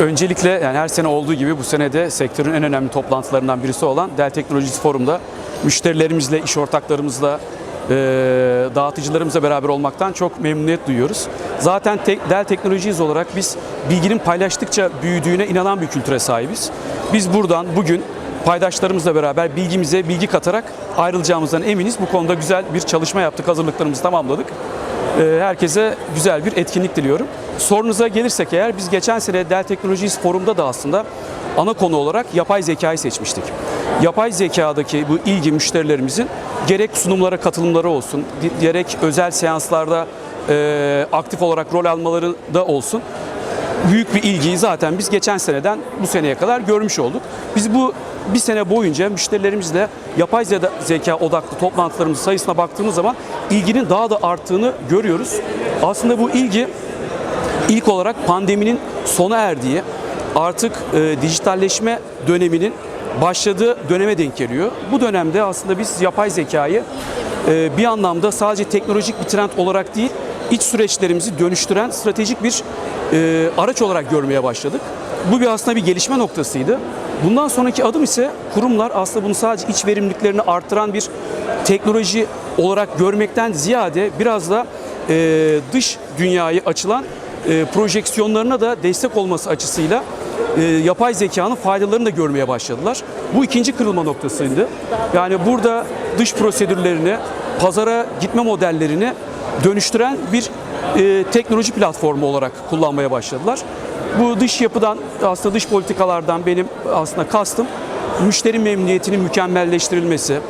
Öncelikle yani her sene olduğu gibi bu sene de sektörün en önemli toplantılarından birisi olan Dell Teknolojisi Forum'da müşterilerimizle, iş ortaklarımızla, e, dağıtıcılarımızla beraber olmaktan çok memnuniyet duyuyoruz. Zaten tek, Dell Teknolojiyiz olarak biz bilginin paylaştıkça büyüdüğüne inanan bir kültüre sahibiz. Biz buradan bugün paydaşlarımızla beraber bilgimize bilgi katarak ayrılacağımızdan eminiz. Bu konuda güzel bir çalışma yaptık, hazırlıklarımızı tamamladık. Ee, Herkese güzel bir etkinlik diliyorum. Sorunuza gelirsek eğer biz geçen sene Dell Technologies Forum'da da aslında ana konu olarak yapay zekayı seçmiştik. Yapay zekadaki bu ilgi müşterilerimizin gerek sunumlara katılımları olsun, gerek özel seanslarda e, aktif olarak rol almaları da olsun büyük bir ilgiyi zaten biz geçen seneden bu seneye kadar görmüş olduk. Biz bu bir sene boyunca müşterilerimizle yapay zeka- odaklı toplantılarımızın sayısına baktığımız zaman ilginin daha da arttığını görüyoruz. Aslında bu ilgi ilk olarak pandeminin sona erdiği, artık e, dijitalleşme döneminin başladığı döneme denk geliyor. Bu dönemde aslında biz yapay zekayı e, bir anlamda sadece teknolojik bir trend olarak değil, iç süreçlerimizi dönüştüren stratejik bir e, araç olarak görmeye başladık. Bu bir aslında bir gelişme noktasıydı. Bundan sonraki adım ise kurumlar aslında bunu sadece iç verimliliklerini arttıran bir teknoloji olarak görmekten ziyade biraz da e, dış dünyayı açılan e, projeksiyonlarına da destek olması açısıyla e, yapay zekanın faydalarını da görmeye başladılar. Bu ikinci kırılma noktasıydı. Yani burada dış prosedürlerini, pazara gitme modellerini dönüştüren bir e, teknoloji platformu olarak kullanmaya başladılar. Bu dış yapıdan aslında dış politikalardan benim aslında kastım müşteri memnuniyetinin mükemmelleştirilmesi,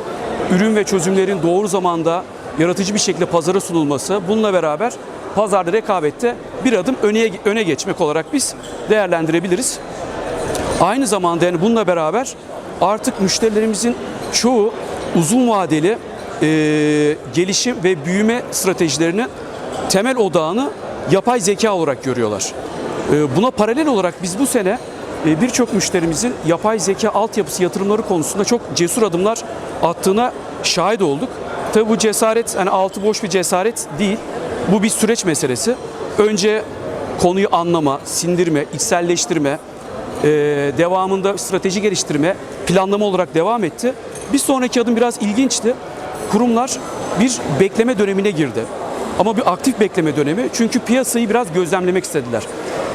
ürün ve çözümlerin doğru zamanda yaratıcı bir şekilde pazara sunulması, bununla beraber pazarda rekabette bir adım öne, öne geçmek olarak biz değerlendirebiliriz. Aynı zamanda yani bununla beraber artık müşterilerimizin çoğu uzun vadeli e, gelişim ve büyüme stratejilerinin temel odağını yapay zeka olarak görüyorlar. E, buna paralel olarak biz bu sene e, birçok müşterimizin yapay zeka altyapısı yatırımları konusunda çok cesur adımlar attığına şahit olduk. Tabi bu cesaret hani altı boş bir cesaret değil. Bu bir süreç meselesi. Önce konuyu anlama, sindirme, içselleştirme, ee, devamında strateji geliştirme, planlama olarak devam etti. Bir sonraki adım biraz ilginçti. Kurumlar bir bekleme dönemine girdi. Ama bir aktif bekleme dönemi çünkü piyasayı biraz gözlemlemek istediler.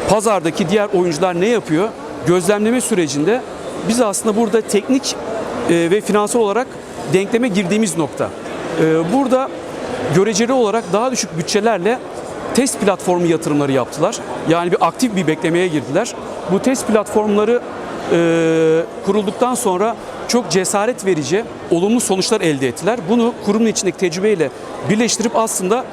Pazardaki diğer oyuncular ne yapıyor? Gözlemleme sürecinde biz aslında burada teknik e, ve finansal olarak denkleme girdiğimiz nokta. Ee, Burada göreceli olarak daha düşük bütçelerle test platformu yatırımları yaptılar. Yani bir aktif bir beklemeye girdiler. Bu test platformları e, kurulduktan sonra çok cesaret verici, olumlu sonuçlar elde ettiler. Bunu kurumun içindeki tecrübeyle birleştirip aslında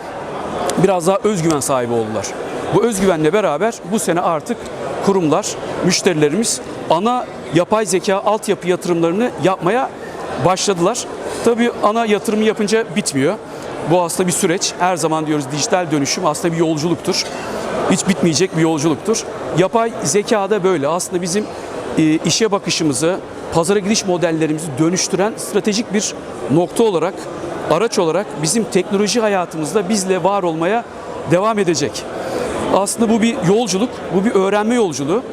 biraz daha özgüven sahibi oldular. Bu özgüvenle beraber bu sene artık kurumlar, müşterilerimiz ana yapay zeka altyapı yatırımlarını yapmaya başladılar. Tabii ana yatırımı yapınca bitmiyor. Bu aslında bir süreç. Her zaman diyoruz dijital dönüşüm aslında bir yolculuktur. Hiç bitmeyecek bir yolculuktur. Yapay zeka da böyle. Aslında bizim e, işe bakışımızı, pazara gidiş modellerimizi dönüştüren stratejik bir nokta olarak, araç olarak bizim teknoloji hayatımızda bizle var olmaya devam edecek. Aslında bu bir yolculuk, bu bir öğrenme yolculuğu.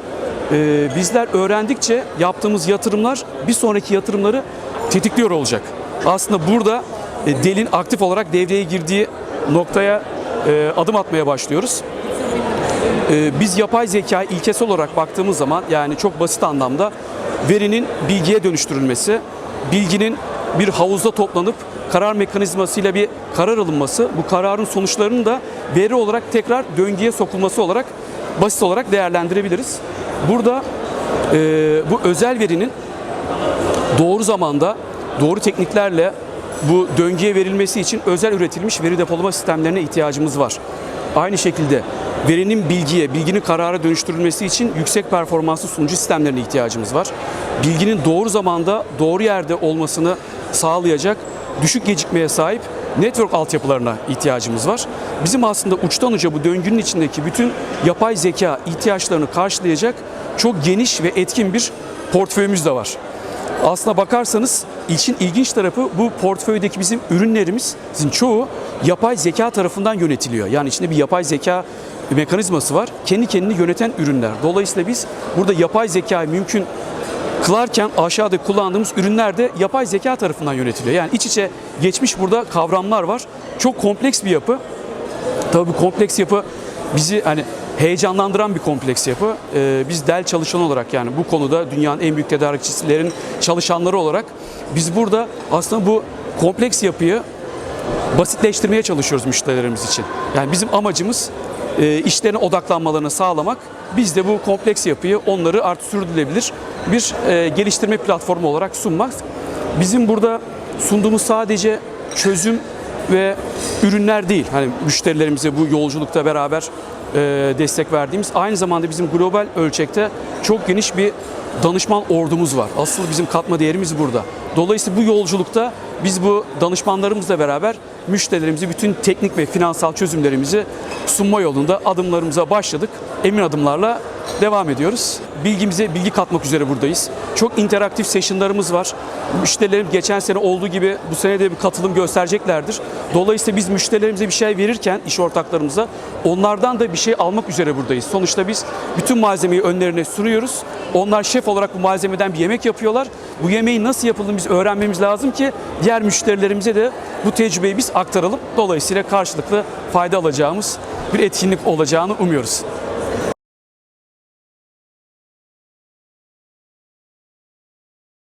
Ee, bizler öğrendikçe yaptığımız yatırımlar bir sonraki yatırımları tetikliyor olacak. Aslında burada e, delin aktif olarak devreye girdiği noktaya e, adım atmaya başlıyoruz. Ee, biz yapay zeka ilkesel olarak baktığımız zaman yani çok basit anlamda verinin bilgiye dönüştürülmesi, bilginin bir havuzda toplanıp karar mekanizmasıyla bir karar alınması, bu kararın sonuçlarının da veri olarak tekrar döngüye sokulması olarak basit olarak değerlendirebiliriz. Burada e, bu özel verinin doğru zamanda, doğru tekniklerle bu döngüye verilmesi için özel üretilmiş veri depolama sistemlerine ihtiyacımız var. Aynı şekilde verinin bilgiye, bilginin karara dönüştürülmesi için yüksek performanslı sunucu sistemlerine ihtiyacımız var. Bilginin doğru zamanda, doğru yerde olmasını sağlayacak düşük gecikmeye sahip network altyapılarına ihtiyacımız var. Bizim aslında uçtan uca bu döngünün içindeki bütün yapay zeka ihtiyaçlarını karşılayacak çok geniş ve etkin bir portföyümüz de var. Aslına bakarsanız işin ilginç tarafı bu portföydeki bizim ürünlerimizin çoğu yapay zeka tarafından yönetiliyor. Yani içinde bir yapay zeka mekanizması var. Kendi kendini yöneten ürünler. Dolayısıyla biz burada yapay zekayı mümkün kılarken aşağıda kullandığımız ürünler de yapay zeka tarafından yönetiliyor. Yani iç içe geçmiş burada kavramlar var. Çok kompleks bir yapı. Tabii bu kompleks yapı bizi hani heyecanlandıran bir kompleks yapı. Ee, biz Dell çalışan olarak yani bu konuda dünyanın en büyük tedarikçilerin çalışanları olarak biz burada aslında bu kompleks yapıyı basitleştirmeye çalışıyoruz müşterilerimiz için. Yani bizim amacımız e, işlerine odaklanmalarını sağlamak. Biz de bu kompleks yapıyı onları artık sürdürülebilir bir e, geliştirme platformu olarak sunmak. Bizim burada sunduğumuz sadece çözüm ve ürünler değil. Hani müşterilerimize bu yolculukta beraber destek verdiğimiz aynı zamanda bizim global ölçekte çok geniş bir danışman ordumuz var. Asıl bizim katma değerimiz burada. Dolayısıyla bu yolculukta biz bu danışmanlarımızla beraber müşterilerimize bütün teknik ve finansal çözümlerimizi sunma yolunda adımlarımıza başladık. Emin adımlarla devam ediyoruz. Bilgimize bilgi katmak üzere buradayız. Çok interaktif sessionlarımız var. Müşterilerim geçen sene olduğu gibi bu sene de bir katılım göstereceklerdir. Dolayısıyla biz müşterilerimize bir şey verirken iş ortaklarımıza onlardan da bir şey almak üzere buradayız. Sonuçta biz bütün malzemeyi önlerine sunuyoruz. Onlar şef olarak bu malzemeden bir yemek yapıyorlar. Bu yemeğin nasıl yapıldığını biz öğrenmemiz lazım ki diğer müşterilerimize de bu tecrübeyi biz aktaralım. Dolayısıyla karşılıklı fayda alacağımız bir etkinlik olacağını umuyoruz.